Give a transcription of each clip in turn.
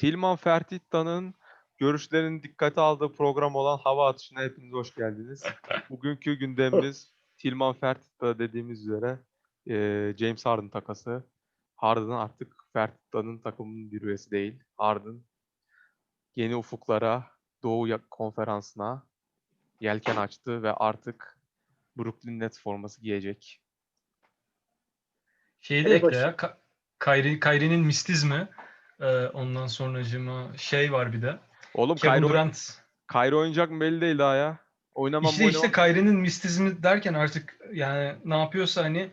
Tilman Fertitta'nın görüşlerini dikkate aldığı program olan Hava Atışı'na hepiniz hoş geldiniz. Bugünkü gündemimiz Tilman Fertitta dediğimiz üzere eee, James Harden takası. Harden artık Fertitta'nın takımının bir üyesi değil. Harden yeni ufuklara, Doğu Konferansı'na yelken açtı ve artık Brooklyn Nets forması giyecek. Şeyi de ekle ya. Ka- Kyrie, Kyrie'nin mistizmi. Ee, ondan sonracığıma şey var bir de. Oğlum Kevin Kyrie, Durant. Kyrie oynayacak mı belli değil daha ya. Oynamam İşte işte Kyrie'nin mistizmi derken artık yani ne yapıyorsa hani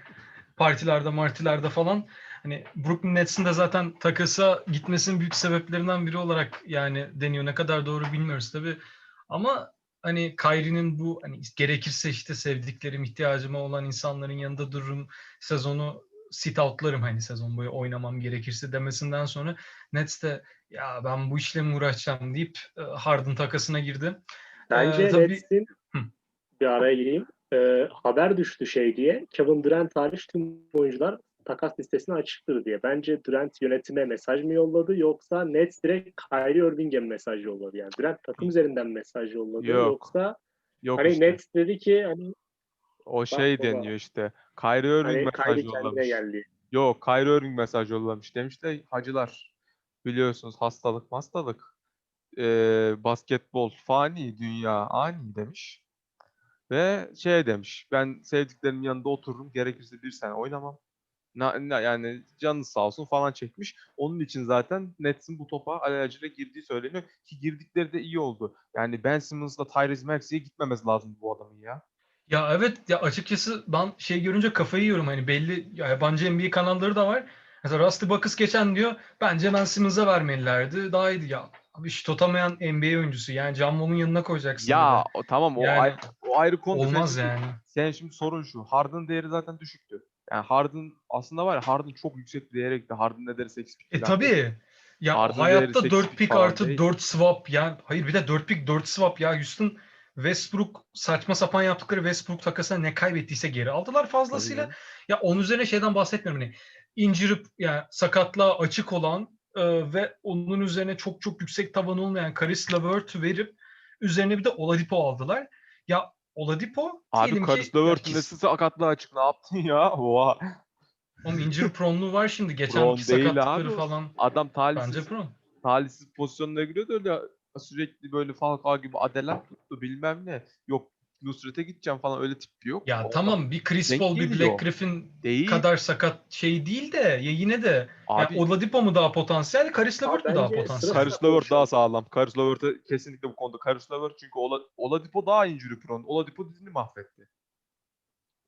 partilerde martilerde falan hani Brooklyn Nets'in de zaten takasa gitmesinin büyük sebeplerinden biri olarak yani deniyor. Ne kadar doğru bilmiyoruz tabii. Ama hani Kyrie'nin bu hani gerekirse işte sevdiklerim, ihtiyacıma olan insanların yanında dururum, sezonu sit outlarım hani sezon boyu oynamam gerekirse demesinden sonra Nets de ya ben bu işle mi uğraşacağım deyip e, Harden takasına girdi. Bence Ee, tabii- Nets'in bir araya gireyim. Ee, haber düştü şey diye. Kevin Durant hariç tüm oyuncular takas listesine açıktır diye. Bence Durant yönetime mesaj mı yolladı yoksa Nets direkt Kyrie Irving'e mi mesaj yolladı? Yani Durant takım üzerinden mesaj yolladı Yok. yoksa Yok hani işte. Nets dedi ki hani, O şey baba. deniyor işte. Kyrie Irving hani mesaj yollamış. geldi. Yok Kyrie Irving mesaj yollamış. Demiş de hacılar biliyorsunuz hastalık hastalık. Ee, basketbol fani dünya ani demiş. Ve şey demiş ben sevdiklerimin yanında otururum gerekirse bir sene oynamam. Na, na- yani canınız sağ olsun falan çekmiş. Onun için zaten Nets'in bu topa alelacele girdiği söyleniyor. Ki girdikleri de iyi oldu. Yani Ben Simmons'la Tyrese Maxey'e gitmemesi lazım bu adamın ya. Ya evet ya açıkçası ben şey görünce kafayı yiyorum hani belli ya yabancı NBA kanalları da var. Mesela Rusty Buckes geçen diyor bence Ben Simmons'a vermelilerdi daha iyiydi ya. Abi şut atamayan NBA oyuncusu yani Wall'un yanına koyacaksın. Ya o, tamam o, Yani ayrı, o ayrı konu. Sen Olmaz şimdi- yani. Sen şimdi sorun şu. Harden değeri zaten düşüktü. Yani Harden aslında var ya Harden çok yüksek bir değere gitti. Harden ne deri 8 pick E tabii. Ya Harden hayatta değeri 4 sekiz pick artı değil. 4 swap yani hayır bir de 4 pick 4 swap ya Houston Westbrook saçma sapan yaptıkları Westbrook takasına ne kaybettiyse geri aldılar fazlasıyla. Ya onun üzerine şeyden bahsetmiyorum hani injurip yani sakatlığa açık olan e, ve onun üzerine çok çok yüksek tavan olmayan Karis LeVert verip üzerine bir de Oladipo aldılar. Ya Oladipo Abi Karis ya, nesi sakatlığı açık. Ne yaptın ya? Oha. onun injury prone'luğu var şimdi geçen değil sakatlıkları abi. falan. Adam Bence talihsiz, prone. talihsiz pozisyonuna giriyordu öyle sürekli böyle Falcao gibi adeler tuttu bilmem ne. Yok Nusret'e gideceğim falan öyle tipi yok. Ya O tamam bir Chris Paul bir. Black Griffin Değil. kadar sakat şey değil de ya yine de Abi ya Oladipo mu daha potansiyel, Karis LeVert mi daha potansiyel? Karis Levert daha sağlam. Karis Levert'e kesinlikle bu konuda. Karis Levert çünkü Ola, Oladipo daha injury prone. Oladipo dizini mahvetti.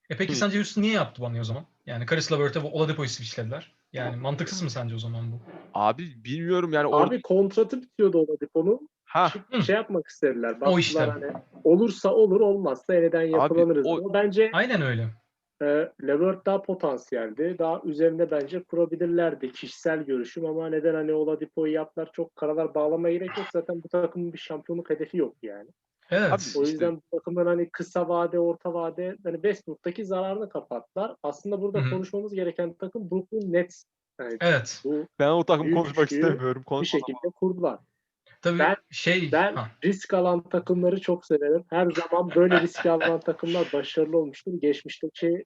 E peki Hı. sence Houston niye yaptı bana o zaman? Yani Karis LeVert'e Oladipo'yu switchlediler. Yani mantıksız mı sence o zaman bu? Abi bilmiyorum yani orada Abi kontratı bitiyordu Oladipo'nun. Ha Hı. Şey yapmak istediler. O işte. hani olursa olur olmazsa yeniden yapılanırız. o- Ama bence Aynen öyle. e, Levert daha potansiyeldi. Daha üzerinde bence kurabilirlerdi. Kişisel görüşüm ama neden hani Oladipo'yu yaptılar çok karalar bağlamaya gerek yok. Zaten bu takımın bir şampiyonluk hedefi yok yani. Evet. Abi, O İşte- yüzden bu takımın hani kısa vade, orta vade hani Westbrook'taki zararını kapattılar. Aslında burada Hı hı. konuşmamız gereken takım Brooklyn Nets. Yani Evet. bu ben o takım Büyük konuşmak güçlüğü istemiyorum. bir Konuşma. şekilde kurdular. Tabii Ben- şey Ben ha, risk alan takımları çok severim. Her zaman böyle risk alan takımlar başarılı olmuştur. Geçmişteki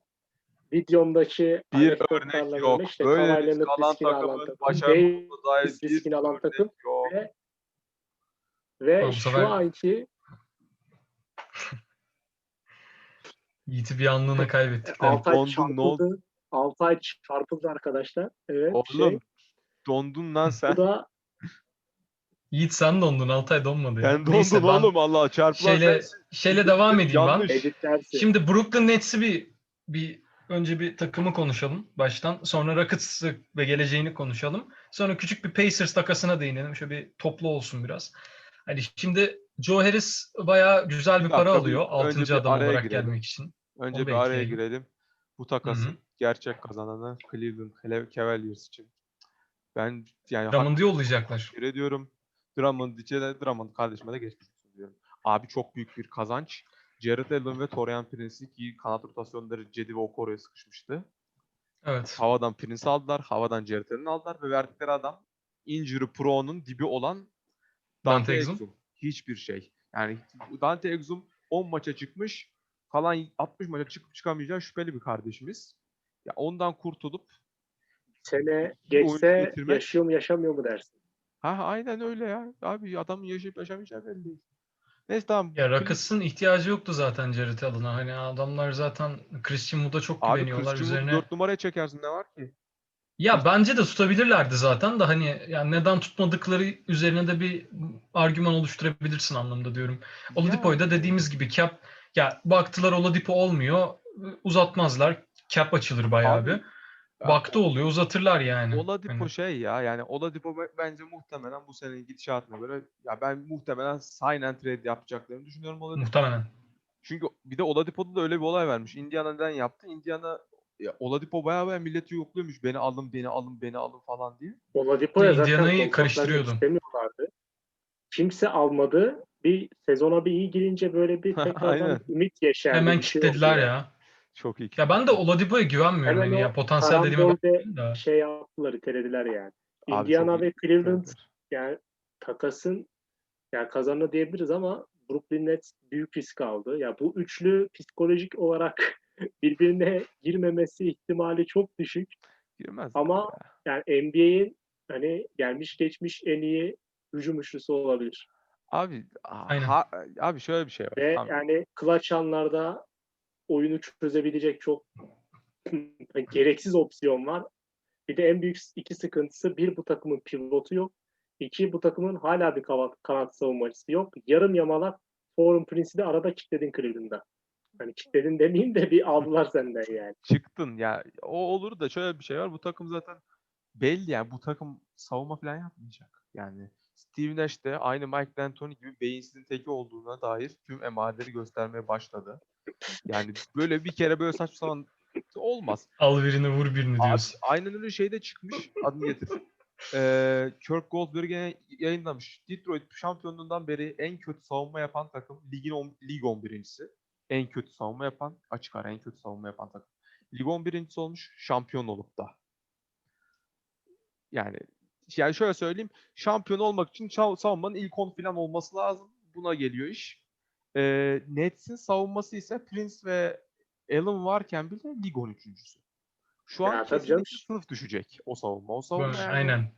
videomdaki Bir örnek böyle yok. işte Böyle Kawhi risk alan takımın takım, başarılı dair bir riskini alan takım yok. ve ve Tamam, bu şu sefer- anki Yiğit'i bir anlığına kaybettik. Altay dondun, ne oldu? çarpıldı. Altay çarpıldı arkadaşlar. Evet. Oğlum Şey, dondun lan bu sen. da Yiğit sen dondun. Altay donmadı ya. Sen Neyse, ben oğlum Allah çarpılan Şeyle, sensin. şeyle devam edeyim ben. Şimdi Brooklyn Nets'i bir bir önce bir takımı konuşalım baştan. Sonra Rockets'ı ve geleceğini konuşalım. Sonra küçük bir Pacers takasına değinelim. Şöyle bir toplu olsun biraz. Hani şimdi Joe Harris bayağı güzel bir Bir para dakika, alıyor. bir- önce 6. bir adam olarak girelim. gelmek için. Önce Onu bir araya bekleyelim. girelim. Bu takasın gerçek kazananı Cleveland Clev- Cavaliers için. Ben yani Drummond'u yollayacaklar. Teşekkür ediyorum. Drummond içe de Drummond kardeşime de geçmiş olsun diyorum. Abi çok büyük bir kazanç. Jared Allen ve Torian Prince'i ki kanat rotasyonları Cedi ve Okoro'ya sıkışmıştı. Evet. Havadan Prince aldılar, havadan Jared Allen'ı aldılar ve verdikleri adam injury pro'nun dibi olan Dante Dante Exum. Exum. Hiçbir şey. Yani Dante Exum 10 maça çıkmış kalan 60 maça çıkıp çıkamayacağı şüpheli bir kardeşimiz. Ya ondan kurtulup Sene geçse yaşıyor mu yaşamıyor mu dersin? Ha aynen öyle ya. Abi adamın yaşayıp yaşamayacağı belli değil. Neyse tamam. Ya Rakas'ın ihtiyacı yoktu zaten Jared Allen'a. Hani adamlar zaten Christian Wood'a çok Abi güveniyorlar Christian üzerine. 4 numaraya çekersin ne var ki? Ya bence de tutabilirlerdi zaten de hani yani neden tutmadıkları üzerine de bir argüman oluşturabilirsin anlamda diyorum. Oladipo'yu da dediğimiz gibi cap ya baktılar Oladipo olmuyor uzatmazlar. Cap açılır bayağı Abi, bir. Baktı oluyor uzatırlar yani. Oladipo Hani. şey ya yani Oladipo be- bence muhtemelen bu senenin gidişatına göre ya ben muhtemelen sign and trade yapacaklarını düşünüyorum Oladipo. Muhtemelen. Çünkü bir de Oladipo'da da öyle bir olay vermiş. Indiana neden yaptı? Indiana ya Oladipo bayağı bayağı milleti yokluyormuş. Beni alın, beni alın, beni alın falan diye. Oladipo'ya zaten Indiana'yı karıştırıyordum. Kimse almadı. Bir sezona bir iyi girince böyle bir tekrardan Aynen. ümit yeşerdi. Hemen şey kilitlediler oldu ya. Çok iyi. Ya ben de Oladipo'ya güvenmiyorum. O ya potansiyel dediğime bakmayın da. şey yaptılar, itelediler yani. Abi Indiana ve Cleveland yani takasın yani kazanı diyebiliriz ama Brooklyn Nets büyük risk aldı. Ya bu üçlü psikolojik olarak birbirine girmemesi ihtimali çok düşük. Girmez. Ama yani NBA'in hani gelmiş geçmiş en iyi hücum üçlüsü olabilir. Abi Aynen. ha- abi şöyle bir şey var. Ve Tamam. yani clutch anlarda oyunu çözebilecek çok gereksiz opsiyon var. Bir de en büyük iki sıkıntısı bir bu takımın pivotu yok. İki bu takımın hala bir kanat, kanat savunmacısı yok. Yarım yamalak Forum Prince'i de arada kilitledin Cleveland'da. Hani kilitledin demeyeyim de bir aldılar senden yani. çıktın ya o olur da şöyle bir şey var bu takım zaten belli yani bu takım savunma falan yapmayacak yani Steve Nash de aynı Mike D'Antoni gibi beyinsizin teki olduğuna dair tüm emareleri göstermeye başladı. Yani böyle bir kere böyle saçma sapan olmaz. Al birini vur birini Abi, diyorsun. aynen öyle şeyde çıkmış adını getir. Ee, Kirk Goldberg gene yayınlamış. Detroit şampiyonluğundan beri en kötü savunma yapan takım ligin on, lig 11.si. En kötü savunma yapan, açık ara en kötü savunma yapan takım. Lig 11.si olmuş şampiyon olup da. Yani yani şöyle söyleyeyim. Şampiyon olmak için savunmanın ilk 10 falan olması lazım. Buna geliyor iş. Ee, Nets'in savunması ise Prince ve Allen varken bile lig 13.sü. Şu an Ya kesinlikle sınıf düşecek o savunma. O savunma Böyle, yani Aynen.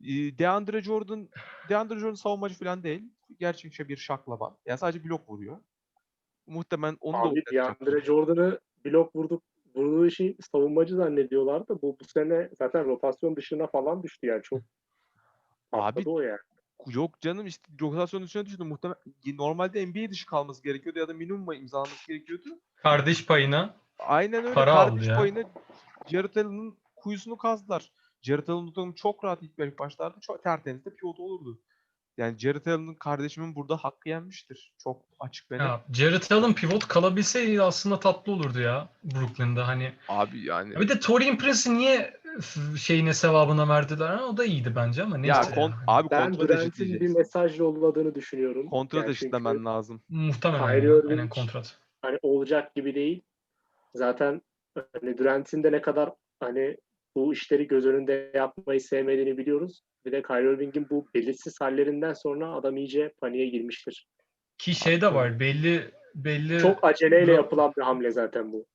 e, DeAndre Jordan DeAndre Jordan savunmacı falan değil. Gerçekçi bir şaklaban. Yani sadece blok vuruyor. Muhtemelen onu da Abi oynatacak. DeAndre Jordan'ı blok vurduk vurduğu için savunmacı zannediyorlar da bu bu sene zaten rotasyon dışına falan düştü yani çok Abi, o yani. Yok canım işte rotasyon dışına düştü. Muhtemelen normalde NBA dışı kalması gerekiyordu ya da minimum imzalaması gerekiyordu. Kardeş payına Aynen öyle. Para aldı Kardeş ya. payını Jared Allen'ın kuyusunu kazdılar. Jared Allen bu takım çok rahat ilk başlarda çok tertemiz de pivot olurdu. Yani Jared Allen'ın kardeşimin burada hakkı yenmiştir. Çok açık net. ya Jared Allen pivot kalabilseydi aslında tatlı olurdu ya Brooklyn'da hani. Abi yani. Bir de Torian Prince'i niye şeyine sevabına verdiler? O da iyiydi bence ama neyse. ya kon- abi Ben Durant'in bir mesaj yolladığını düşünüyorum. Kontrat Yani eşitlemen lazım. Muhtemelen Kyrie ya. Irving- Aynen kontrat. Hani olacak gibi değil. Zaten hani Durant'in de ne kadar hani bu işleri göz önünde yapmayı sevmediğini biliyoruz. Bir de Kyrie Irving'in bu belirsiz hallerinden sonra adam iyice paniğe girmiştir. Ki şey de var belli belli Çok aceleyle Bro- yapılan bir hamle zaten bu.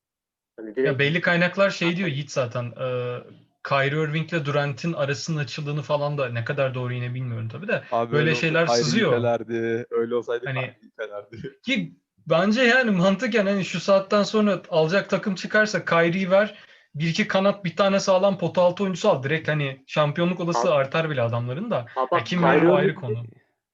Hani direkt ya belli kaynaklar şey diyor Yiğit zaten e, Kyrie Irving ile Durant'in arasının açıldığını falan da ne kadar doğru yine bilmiyorum tabii de. Abi Böyle şeyler Kyrie sızıyor. itelerdi. Öyle olsaydı Hani-. Ki bence yani mantıken hani şu saatten sonra alacak takım çıkarsa Kyrie'yi ver. Bir iki kanat bir tane sağlam pota altı oyuncusu al. Direkt hani şampiyonluk olası Abi- artar bile adamların da. Ha Ya kim o ayrı konu.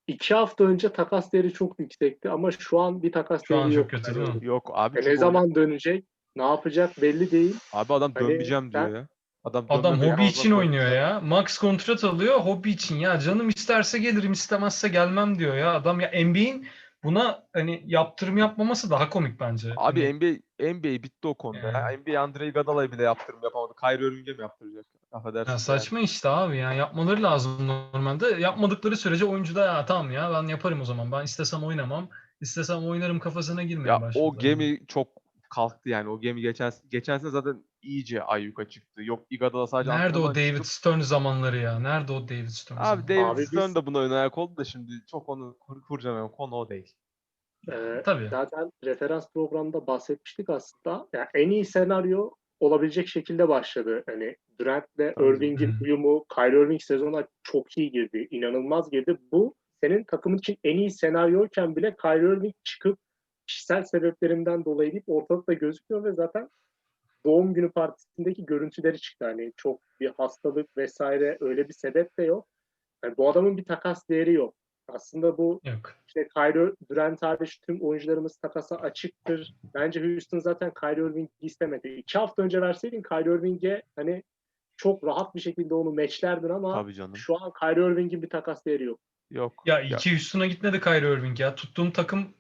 iki hafta önce takas değeri çok yüksekti ama şu an bir takas Şu an değeri çok yok. kötü değil mi? Yok abi. E ne zaman dönecek? Ne yapacak belli değil. Abi adam Hani dönmeyeceğim diyor ya. Adam, Adam hobi için oynuyor ya. Max kontrat alıyor hobi için. Ya canım isterse gelirim istemezse gelmem diyor ya. Adam ya NBA'in buna hani yaptırım yapmaması daha komik bence. Abi Hani NBA, NBA bitti o konuda. ya. Yani. NBA Andre Iguodala'ya bile yaptırım yapamadı. Kyrie Irving'e mi yaptıracak? Affedersin. ya yani. saçma işte abi ya. Yapmaları lazım normalde. Yapmadıkları sürece oyuncu da ya tamam ya ben yaparım o zaman. Ben istesem oynamam. istesem oynarım kafasına girmeye Ya başladı. o gemi çok kalktı yani. O gemi geçen geçen sene zaten iyice ayyuka çıktı. Yok Iguodala sadece Nerede o David çıkıp- Stern zamanları ya? Nerede o David Stern Abi zamanları? David Abi biz- Stern de buna ön ayak oldu da şimdi çok onu kur- kurcalamıyorum. Konu o değil. Ee, Tabii. Zaten referans programda bahsetmiştik aslında. Yani en iyi senaryo olabilecek şekilde başladı. Hani Durant'le Tabii. Irving'in Hı. uyumu, Kyrie Irving sezona çok iyi girdi. inanılmaz girdi. Bu senin takımın için en iyi senaryoyken bile Kyrie Irving çıkıp kişisel sebeplerinden dolayı deyip ortalıkta gözükmüyor ve zaten doğum günü partisindeki görüntüleri çıktı. Hani çok bir hastalık vesaire öyle bir sebep de yok. Yani bu adamın bir takas değeri yok. Aslında bu Yok. işte Kyrie Durant hariç tüm oyuncularımız takasa açıktır. Bence Houston zaten Kyrie Irving'i istemedi. İki hafta önce verseydin Kyrie Irving'e hani çok rahat bir şekilde onu meçlerdin ama şu an Kyrie Irving'in bir takas değeri yok. Yok. Ya iki üstüne gitmedi Kyrie Irving ya. Tuttuğum takım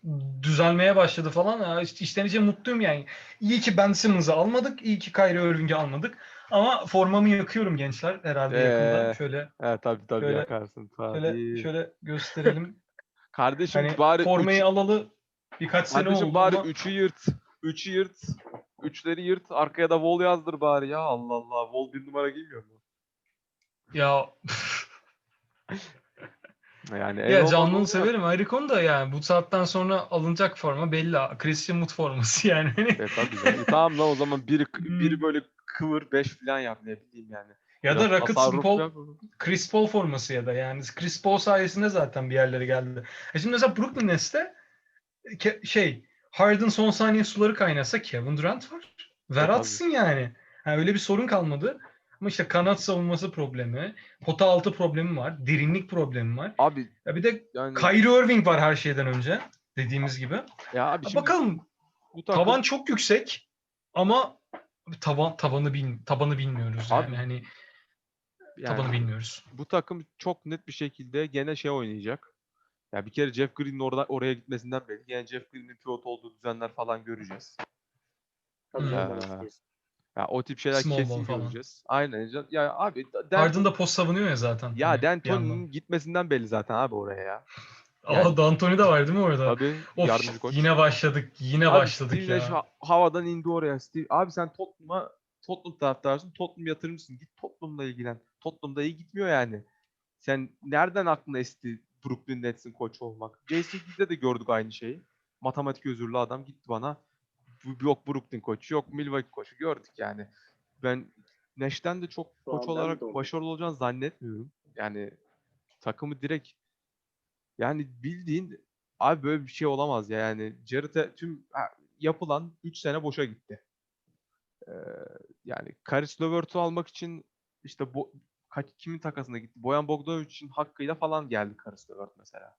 düzelmeye başladı falan. Ya işte içe mutluyum yani. İyi ki Ben Simmons'ı almadık. iyi ki Kyrie Irving'i almadık. Ama formamı yakıyorum gençler herhalde yakında. Ee, Şöyle Evet tabii tabii Şöyle- yakarsın. Tabii. şöyle şöyle gösterelim. Kardeşim hani bari formayı üç- alalı birkaç sene Kardeşim oldu bari ama üçü yırt. Üçü yırt. Üçleri yırt. Arkaya da Vol yazdır bari ya. Allah Allah. Vol bir numara giymiyor mu? ya Yani ya canlını severim ayrı konu da yani bu saatten sonra alınacak forma belli. Christian Wood forması yani. E tabii canım. E, tamam lan o zaman biri, Hmm. biri böyle kıvır 5 falan yap ne bileyim yani. ya da Rockets'ın Paul. Chris Paul forması ya da yani Chris Paul sayesinde zaten bir yerlere geldi. E şimdi mesela Brooklyn Nets'te ke- şey Harden son saniye suları kaynasa Kevin Durant var. Ver tabii. atsın yani. Ha, öyle bir sorun kalmadı. Ama işte kanat savunması problemi, pota altı problemi var, derinlik problemi var. Abi Ya bir de yani Kyrie Irving var her şeyden önce dediğimiz gibi. ya abi şimdi Bakalım bu takım tavan çok yüksek ama taban tabanı bil, tabanı bilmiyoruz yani. Abi, hani yani tabanı bilmiyoruz. bu takım çok net bir şekilde gene şey oynayacak. Ya bir kere Jeff Green'in orada oraya gitmesinden belli. Gene Jeff Green'in pivot olduğu düzenler falan göreceğiz. Tabii Hmm. Ya. o tip şeyler Small kesin ball göreceğiz. Aynen. can- Ya abi Dan- Harden da post savunuyor ya zaten. ya hani. D'Antoni'nin gitmesinden belli zaten abi oraya ya. Yani- D'Antoni de var değil mi orada? Tabii Of, yardımcı koç. yine başladık. Yine Abi başladık Steve ya. Nash ha- havadan indi oraya. Steve, abi sen Tottenham'a Tottenham taraftarsın. Tottenham yatırımcısın. Git Tottenham'la ilgilen. Tottenham'da iyi gitmiyor yani. Sen nereden aklına esti Brooklyn Nets'in koçu olmak? JCD'de de gördük aynı şeyi. Matematik özürlü adam gitti bana. Yok Brooklyn koçu, yok Milwaukee koçu. Gördük yani. Ben Nash'ten de çok Şu koç olarak başarılı olacağını zannetmiyorum. Yani takımı direkt yani bildiğin abi böyle bir şey olamaz ya yani Jarrett'e tüm ha, yapılan 3 sene boşa gitti. Ee, yani Karis Levert'u almak için işte bu kaç, kimin takasına gitti? Boyan Bogdanovic için hakkıyla falan geldi Karis Levert mesela.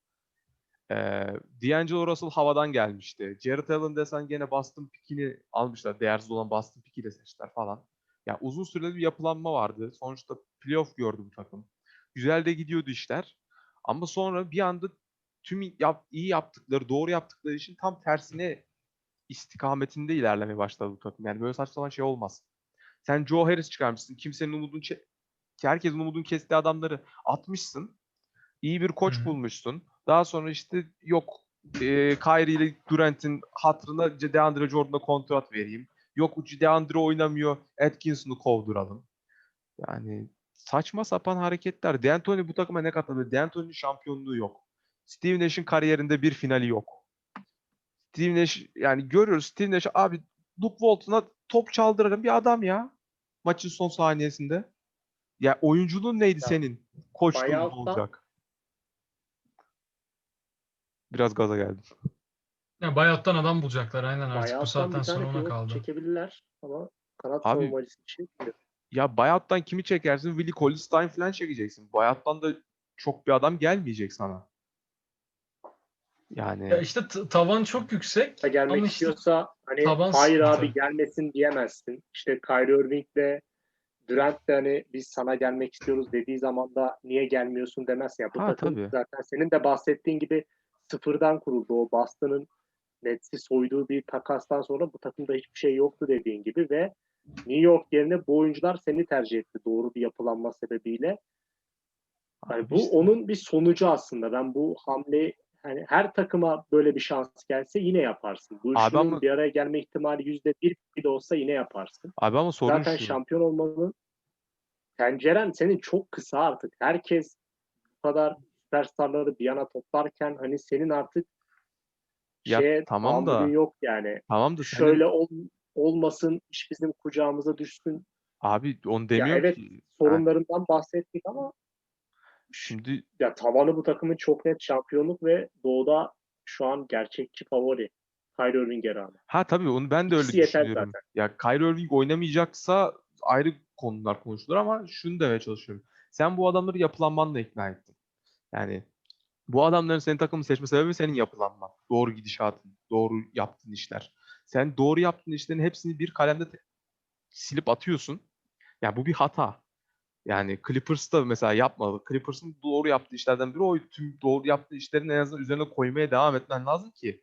Ee, D'Angelo Russell havadan gelmişti. Jarrett Allen desen gene Boston pickini almışlar. Değersiz olan Boston pickiyle seçtiler falan. Ya uzun süreli bir yapılanma vardı. Sonuçta playoff gördü bu takım. Güzel de gidiyordu işler. Ama sonra bir anda tüm yap, iyi yaptıkları, doğru yaptıkları için tam tersine istikametinde ilerlemeye başladı bu takım. Yani böyle saçma sapan şey olmaz. Sen Joe Harris çıkarmışsın. Kimsenin umudunu herkesin umudunu kestiği adamları atmışsın. İyi bir koç Hı hı. bulmuşsun. Daha sonra işte yok e, Kyrie ile Durant'in hatırına DeAndre Jordan'a kontrat vereyim. Yok DeAndre oynamıyor. Atkinson'u kovduralım. Yani saçma sapan hareketler. D'Antoni bu takıma ne katladı? D'Antoni'nin şampiyonluğu yok. Steve Nash'in kariyerinde bir finali yok. Steve Nash yani görüyoruz Steve Nash abi Luke Walton'a top çaldıran bir adam ya. Maçın son saniyesinde. Ya oyunculuğun neydi Ya, senin? Koçluğun olacak. Biraz gaza geldim. Ya bayattan adam bulacaklar aynen artık bu Bayağıdan saatten bir sonra ona pivot kaldı. çekebilirler ama kanat Abi- bir şey yok. Ya Bayat'tan kimi çekersin? Willie Cauley-Stein falan çekeceksin. Bayat'tan da çok bir adam gelmeyecek sana. Yani Ya işte t- tavan çok yüksek da gelmek ama işte istiyorsa hani taban hayır sıkıntı. abi gelmesin diyemezsin. İşte Kyrie Irving'le Durant de hani biz sana gelmek istiyoruz dediği zaman da niye gelmiyorsun demez ya. Bu Ha, takım tabii. zaten senin de bahsettiğin gibi sıfırdan kuruldu. O Boston'ın Nets'i soyduğu bir takastan sonra bu takımda hiçbir şey yoktu dediğin gibi ve New York yerine bu oyuncular seni tercih etti doğru bir yapılanma sebebiyle. Yani bu işte- onun bir sonucu aslında. Ben bu hamleyi hani her takıma böyle bir şans gelse yine yaparsın. Bu Abi ama- bir araya gelme ihtimali yüzde bir bile olsa yine yaparsın. Abi ama sorun Zaten şu. şampiyon olmanın penceren senin çok kısa artık. Herkes bu kadar süperstarları bir yana toplarken hani senin artık Ya şeye tamam da- yok yani. Tamam da senin- Şöyle ol, olmasın, iş bizim kucağımıza düşsün. abi onu demiyorum evet, ki. Sorunlarından bahsettik ama Şimdi ya tavanı bu takımın çok net şampiyonluk ve doğuda şu an gerçekçi favori. Kyrie Irving'e rağmen. ha tabii onu ben de öyle İkisi yeter düşünüyorum. zaten. Ya Kyrie Irving oynamayacaksa ayrı konular konuşulur ama şunu demeye çalışıyorum. Sen bu adamları yapılanmanla ikna ettin. Yani bu adamların senin takımı seçme sebebi senin yapılanman. Doğru gidişatın, doğru yaptığın işler. Sen doğru yaptığın işlerin hepsini bir kalemde silip atıyorsun. Yani bu bir hata. Yani Clippers da mesela yapmadı. Clippers'ın doğru yaptığı işlerden biri o. Tüm doğru yaptığı işlerin en azından üzerine koymaya devam etmen lazım ki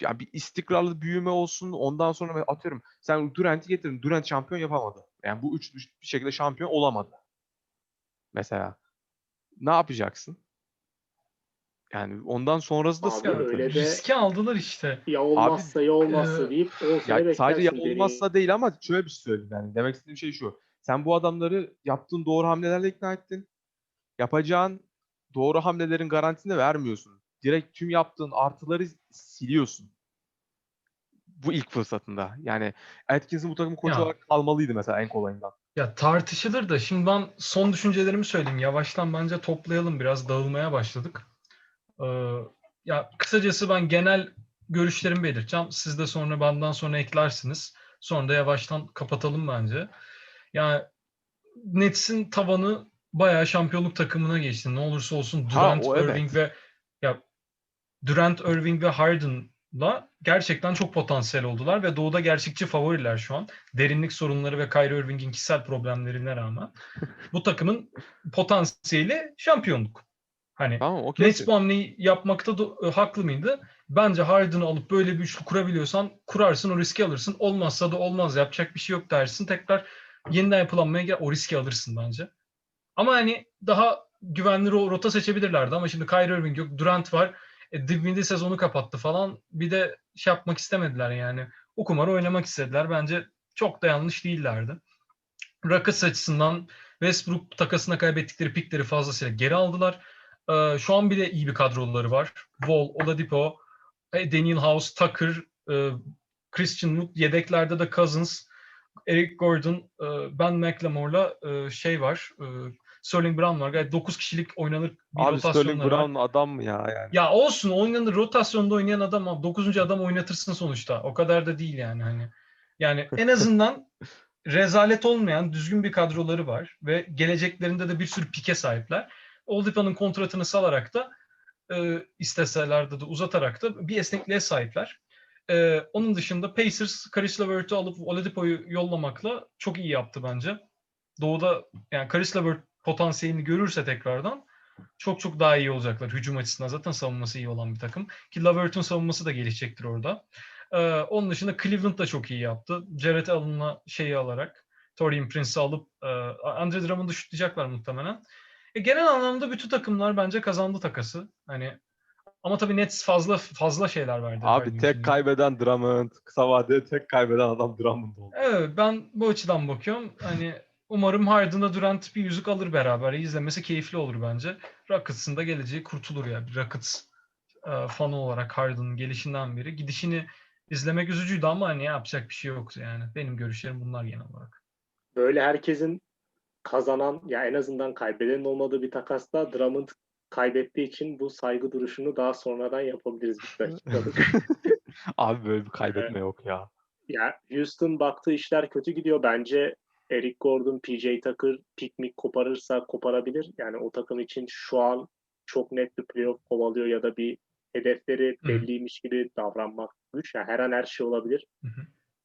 ya bir istikrarlı büyüme olsun. Ondan sonra atıyorum sen Durant'i getirdin. Durant şampiyon yapamadı. Yani bu üç üç- bir şekilde şampiyon olamadı. Mesela ne yapacaksın? Yani ondan sonrası da Abi sıkıntı. öyle de- Riski aldılar işte. Ya olmazsa ya olmazsa e, deyip 10 sene Ya beklersin. sadece ya beni. olmazsa değil ama şöyle bir şey söyleyeyim yani. Demek istediğim şey şu. Sen bu adamları yaptığın doğru hamlelerle ikna ettin. Yapacağın doğru hamlelerin garantisini vermiyorsun. Direkt tüm yaptığın artıları siliyorsun. Bu ilk fırsatında. Yani Atkins'in bu takımın koçu Ya. olarak kalmalıydı mesela en kolayından. Ya tartışılır da şimdi ben son düşüncelerimi söyleyeyim. Yavaştan bence toplayalım biraz dağılmaya başladık. Ee, ya kısacası ben genel görüşlerimi belirteceğim. Siz de sonra benden sonra eklersiniz. Sonra da yavaştan kapatalım bence. Yani Nets'in tavanı bayağı şampiyonluk takımına geçti. Ne olursa olsun Ha, Durant, evet. Irving ve ya Durant, Irving ve Harden'la gerçekten çok potansiyel oldular ve doğuda gerçekçi favoriler şu an derinlik sorunları ve Kyrie Irving'in kişisel problemlerine rağmen bu takımın potansiyeli şampiyonluk. Hani Tamam okey. Nets bu hamleyi yapmakta da, e, haklı mıydı? Bence Harden'ı alıp böyle bir üçlü kurabiliyorsan kurarsın o riski alırsın. Olmazsa da olmaz yapacak bir şey yok dersin. Tekrar yeniden yapılanmaya gel o riski alırsın bence. Ama hani daha güvenli ro- rota seçebilirlerdi ama şimdi Kyrie Irving yok, Durant var. E, Dibinde sezonu kapattı falan. Bir de şey yapmak istemediler yani. O kumarı oynamak istediler. Bence çok da yanlış değillerdi. Rockets açısından Westbrook takasına kaybettikleri pikleri fazlasıyla geri aldılar. Ee, şu an bile iyi bir kadroları var. Wall, Oladipo, e, Daniel House, Tucker, e, Christian Wood, yedeklerde de Cousins, Eric Gordon, e, Ben McLemore'la e, şey var. Sterling Brown var. Gayet 9 kişilik oynanır bir Abi Sterling var. Brown adam mı ya yani? Ya olsun oynanır rotasyonda oynayan adam 9. adam oynatırsın sonuçta. O kadar da değil yani hani. Yani en azından rezalet olmayan düzgün bir kadroları var ve geleceklerinde de bir sürü pike sahipler. Oladipo'nun kontratını salarak da e, isteselerdi de uzatarak da bir esnekliğe sahipler. E, onun dışında Pacers, Caris LeVert'ü alıp Oladipo'yu yollamakla çok iyi yaptı bence. Doğuda yani Caris LeVert potansiyelini görürse tekrardan çok çok daha iyi olacaklar hücum açısından. Zaten savunması iyi olan bir takım. Ki Lavert'ın savunması da gelişecektir orada. Ee, onun dışında Cleveland da çok iyi yaptı. Jarrett Allen'la şeyi alarak Torian Prince'i alıp e, Andre Drummond'u şutlayacaklar muhtemelen. E, genel anlamda bütün takımlar bence kazandı takası. Hani ama tabii Nets fazla fazla şeyler verdi. Abi tek için. kaybeden Drummond. Kısa vadede tek kaybeden adam Drummond oldu. Evet ben bu açıdan bakıyorum. Hani umarım Harden'la Durant bir yüzük alır beraber. İzlemesi keyifli olur bence. Rockets'ın da geleceği kurtulur ya. Bir Rockets e, fanı olarak Harden'ın gelişinden beri. Gidişini izlemek üzücüydü ama hani yapacak bir şey yoktu yani. Benim görüşlerim bunlar genel olarak. Böyle herkesin kazanan ya en azından kaybedenin olmadığı bir takasta Drummond kaybettiği için bu saygı duruşunu daha sonradan yapabiliriz bir dakikalık. Abi böyle bir kaybetme yok ya. ya Houston baktığı işler kötü gidiyor. Bence Eric Gordon, PJ Tucker piknik koparırsa koparabilir. Yani o takım için şu an çok net bir playoff kovalıyor ya da bir hedefleri belliymiş gibi davranmak güç. Yani her an her şey olabilir. Hı hı.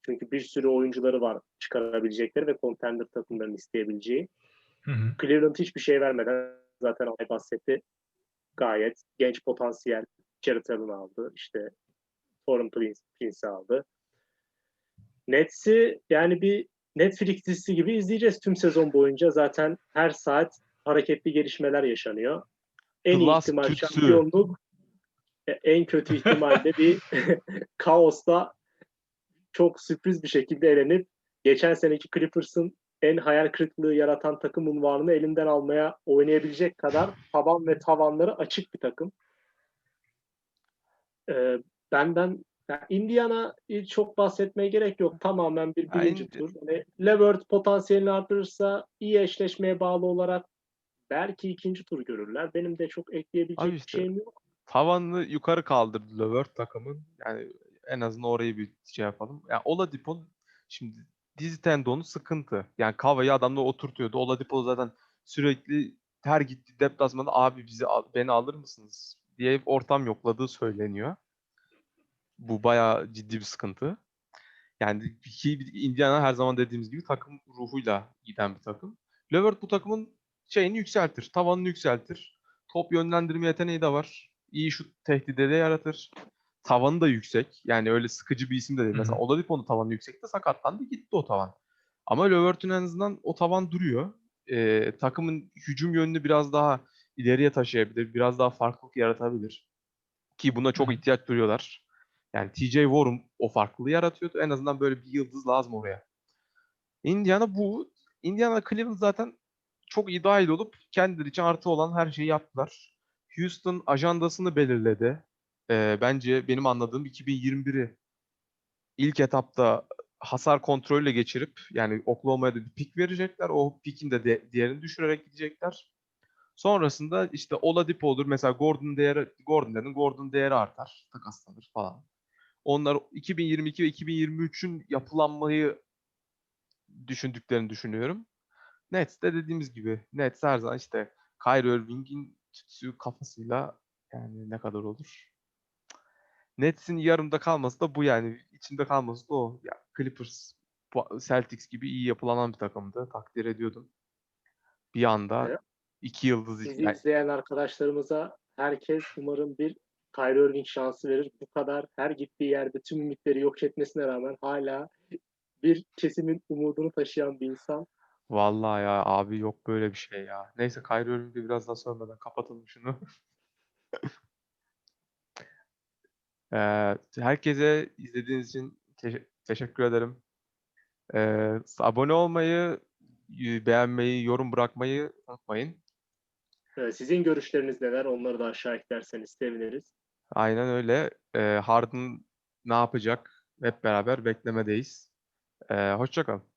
Çünkü bir sürü oyuncuları var çıkarabilecekleri ve contender takımların isteyebileceği. Hı hı. Cleveland hiçbir şey vermeden zaten Alay bahsetti. Gayet genç potansiyel Jared Allen aldı. İşte Foreign Prince, Prince'i aldı. Nets'i yani bir Netflix dizisi gibi izleyeceğiz tüm sezon boyunca. Zaten her saat hareketli gelişmeler yaşanıyor. En iyi Last ihtimal Tütsü. şampiyonluk e, en kötü ihtimalle bir kaosta çok sürpriz bir şekilde elenip geçen seneki Clippers'ın en hayal kırıklığı yaratan takım unvanını elinden almaya oynayabilecek kadar taban ve tavanları açık bir takım. Ee, benden ya Indiana'yı çok bahsetmeye gerek yok. Tamamen bir birinci Indi- tur. Hani Levert potansiyelini artırırsa iyi eşleşmeye bağlı olarak belki ikinci tur görürler. Benim de çok ekleyebilecek Abi bir işte. şeyim yok. Tavanını yukarı kaldırdı Levert takımın. Yani en azından orayı bir şey yapalım. Yani Oladipo'nun şimdi dizi tendonu sıkıntı. Yani Kava'yı adamla oturtuyordu. Oladipo zaten sürekli her gitti deplasmanda abi bizi beni alır mısınız diye ortam yokladığı söyleniyor. Bu bayağı ciddi bir sıkıntı. Yani ki Indiana her zaman dediğimiz gibi takım ruhuyla giden bir takım. Levert bu takımın şeyini yükseltir, tavanını yükseltir. Top yönlendirme yeteneği de var. İyi şut tehdidi de yaratır. Tavanı da yüksek. Yani öyle sıkıcı bir isim de değil. Hı Mesela. Oladipo'nun tavanı yüksekti sakatlandı gitti o tavan. Ama Levert'ün en azından o tavan duruyor. Ee, takımın hücum yönünü biraz daha ileriye taşıyabilir. Biraz daha farklılık yaratabilir. Ki buna çok ihtiyaç duyuyorlar. Yani TJ Warren o farklılığı yaratıyordu. En azından böyle bir yıldız lazım oraya. Indiana bu. Indiana Cleveland zaten çok iyi dahil olup kendileri için artı olan her şeyi yaptılar. Houston ajandasını belirledi. Ee, bence benim anladığım 2021'i ilk etapta hasar kontrolüyle geçirip yani Oklahoma'ya da bir pik verecekler. O pikin de, de diğerini düşürerek gidecekler. Sonrasında işte Oladipo olur. Mesela Gordon değeri Gordon dedin. Gordon değeri artar. Takaslanır falan. Onlar 2022 ve 2023'ün yapılanmayı düşündüklerini düşünüyorum. Nets de dediğimiz gibi Nets her zaman işte Kyrie Irving'in tütsü kafasıyla yani ne kadar olur? Nets'in yarımda kalması da bu yani. içinde kalması da o. Ya Clippers, Celtics gibi iyi yapılanan bir takımdı. Takdir ediyordum. Bir anda Evet. iki yıldız Bizi yani izleyen arkadaşlarımıza herkes umarım bir Kyrie Irving şansı verir. Bu kadar her gittiği yerde tüm ümitleri yok etmesine rağmen hala bir kesimin umudunu taşıyan bir insan. Vallahi ya abi yok böyle bir şey ya. Neyse Kyrie Irving'i biraz daha sormadan kapatalım şunu. Eee, herkese izlediğiniz için teşe- teşekkür ederim. Eee, abone olmayı, beğenmeyi, yorum bırakmayı unutmayın. Ee, Sizin görüşleriniz neler? Onları da aşağı eklerseniz seviniriz. Aynen öyle. Eee Harden ne yapacak? Hep beraber beklemedeyiz. Eee hoşça kalın.